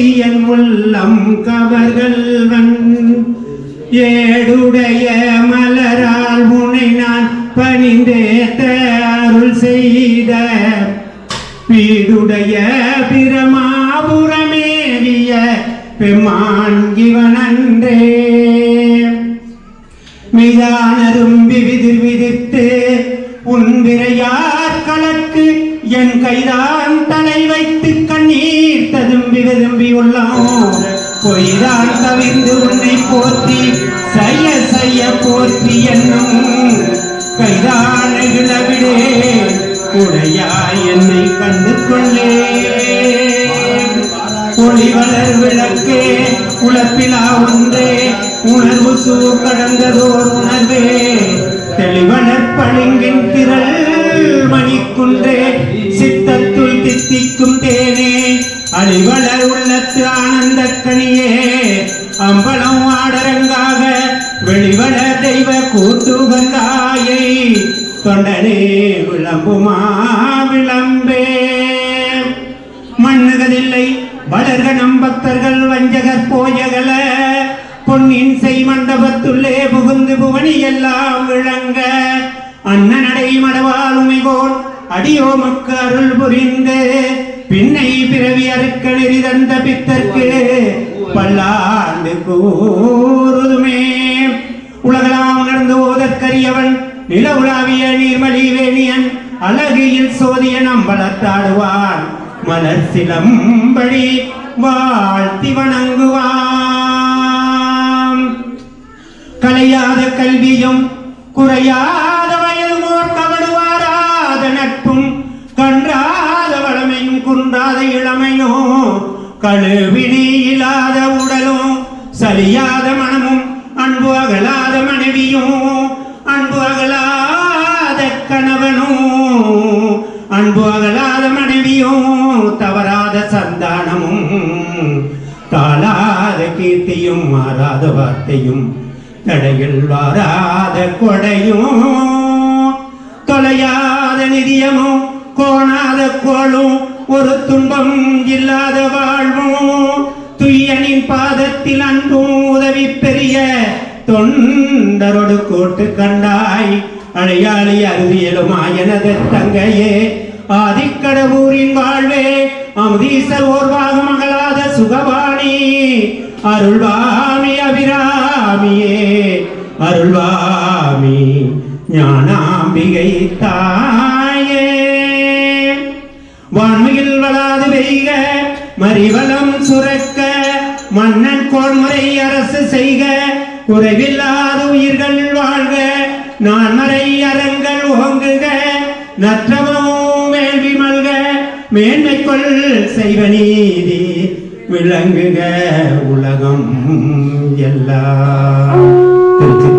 உள்ளம் கவர்கள்வன் ஏடுடைய மலரால் முனை நான் பணிந்தேத்த அருள் செய்த. பீடுடைய பிரமாபுரமேறிய பெம்மான் இவனன்றே. மிதானரும் விதிர் விதித்து உன் விரையார் கலக்கு என் கைதான் தலை வைத்து கண்ணீர் ததும்பி விரும்பி உள்ளான். பொய்தான் தவிர்ந்து உன்னை போற்றி செய்ய செய்ய போற்றி என்னும் கைதான் இழவிடே உடையாய் என்னை கண்டு கொள்ளே ஒளிவளர் விளக்கே உழப்பிலா ஒன்றே உணர்வு சூ கடந்ததோர் உணர்வே தெளிவனர் பளிங்கின் திரள் அழிவளர் உள்ளத்து ஆனந்த கனியே அம்பலம் ஆடரங்காக வெளிவள தெய்வ கூட்டுகந்தாயை தொண்டனே விளம்புமா விளம்பே. மண்ணுகதில்லை வளர்க நம்பக்தர்கள் வஞ்சகர் போயகல பொன்னின் செய் மண்டபத்துள்ளே புகுந்து புவனி எல்லாம் விளங்க. அண்ணனடை மடவாளுமைகோள் அடியோமக்கு அருள் புரிந்து பின்னை பிறவி அறுக்க நெறி தந்த பித்தற்கு பல்லாண்டு கூறுதுமே. உலகளாம் உணர்ந்து ஓதற்கரியவன் நில உலாவிய நீர்மலி வேணியன் அழகியில் சோதியன் வளர்த்தாடுவான் மலர் சிலம்படி வாழ்த்தி வணங்குவான். கலையாத கல்வியும் குறையாத குன்றாத இளமையும் கழுவினி இல்லாத உடலும் சலியாத மனமும் அன்பு அகலாத மனைவியும் அன்பு அகலாத கணவனும் அன்பு அகலாத மனைவியும் தவறாத சந்தானமும் தாளாத கீர்த்தியும் மாறாத வார்த்தையும் தடையில் வாராத கொடையும் தொலையாத நிதியமும் கோணாத கோளும் ஒரு துன்பம் இல்லாத வாழ்வும் துய்யனின் பாதத்தில் அன்பும் உதவி பெரிய தொண்டரோடு கோட்டு கண்டாய். அழையாளி அருவியலுமாயனது தங்கையே ஆதிக்கடவூரின் வாழ்வே அமுதீசர் ஓர்வாக மகளாத சுகவாணி அருள்வாமி அபிராமியே அருள்வாமி ஞானாம்பிகை தான் வான்மையில் வளாது பெய்க மறிவலம் சுரக்க மன்னன் கோன்முறை அரசு செய்க. குறைவில்லாத உயிர்கள் வாழ்க நான்மறை அறங்கள் ஓங்குக. நற்றமும் வேள்வி மல்க மேன்மை கொள் செய்வ நீதி விளங்குக உலகம் எல்லாம். திருச்சி.